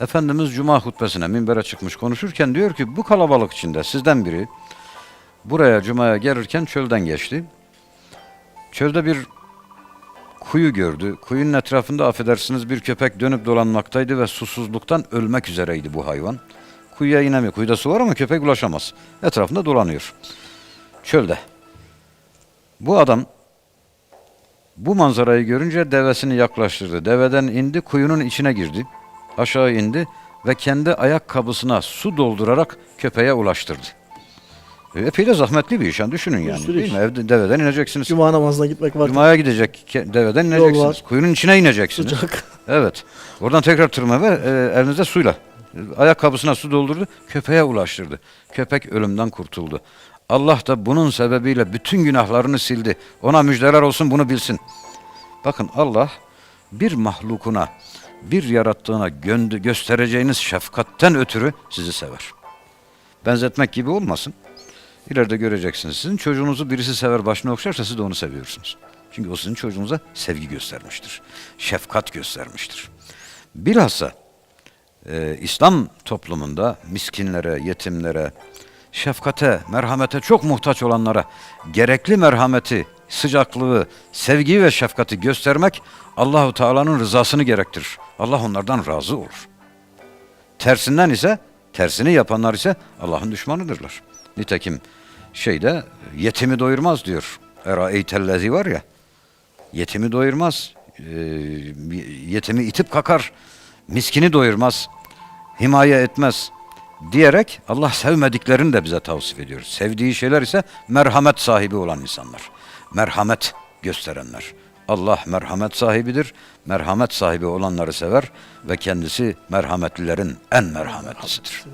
Efendimiz Cuma hutbesine minbere çıkmış konuşurken diyor ki bu kalabalık içinde sizden biri buraya Cuma'ya gelirken çölden geçti. Çölde bir kuyu gördü. Kuyunun etrafında affedersiniz bir köpek dönüp dolanmaktaydı ve susuzluktan ölmek üzereydi bu hayvan. Kuyuya inemiyor. Kuyuda su var ama köpek ulaşamaz. Etrafında dolanıyor. Çölde. Bu adam bu manzarayı görünce devesini yaklaştırdı. Deveden indi, kuyunun içine girdi. Aşağı indi ve kendi ayakkabısına su doldurarak köpeğe ulaştırdı. E, Epey de zahmetli bir iş. Yani düşünün yani. sürü Değil iş. mi? Evde, deveden ineceksiniz. Cuma namazına gitmek var. Cuma'ya gidecek ke- deveden ineceksiniz. var. Kuyunun içine ineceksiniz. Sıcak. Evet. Oradan tekrar tırma ver e, elinizde suyla. Ayakkabısına su doldurdu, köpeğe ulaştırdı. Köpek ölümden kurtuldu. Allah da bunun sebebiyle bütün günahlarını sildi. Ona müjdeler olsun bunu bilsin. Bakın Allah bir mahlukuna, bir yarattığına göstereceğiniz şefkatten ötürü sizi sever. Benzetmek gibi olmasın. İleride göreceksiniz. Sizin çocuğunuzu birisi sever başına okşarsa siz de onu seviyorsunuz. Çünkü o sizin çocuğunuza sevgi göstermiştir. Şefkat göstermiştir. Bilhassa e, İslam toplumunda miskinlere, yetimlere, şefkate, merhamete çok muhtaç olanlara gerekli merhameti, sıcaklığı, sevgiyi ve şefkati göstermek Allahu Teala'nın rızasını gerektirir. Allah onlardan razı olur. Tersinden ise tersini yapanlar ise Allah'ın düşmanıdırlar. Nitekim şeyde yetimi doyurmaz diyor. Era eytellezi var ya. Yetimi doyurmaz. e, yetimi itip kakar. Miskini doyurmaz. Himaye etmez. Diyerek Allah sevmediklerini de bize tavsif ediyor. Sevdiği şeyler ise merhamet sahibi olan insanlar. Merhamet gösterenler. Allah merhamet sahibidir. Merhamet sahibi olanları sever ve kendisi merhametlilerin en merhametlisidir.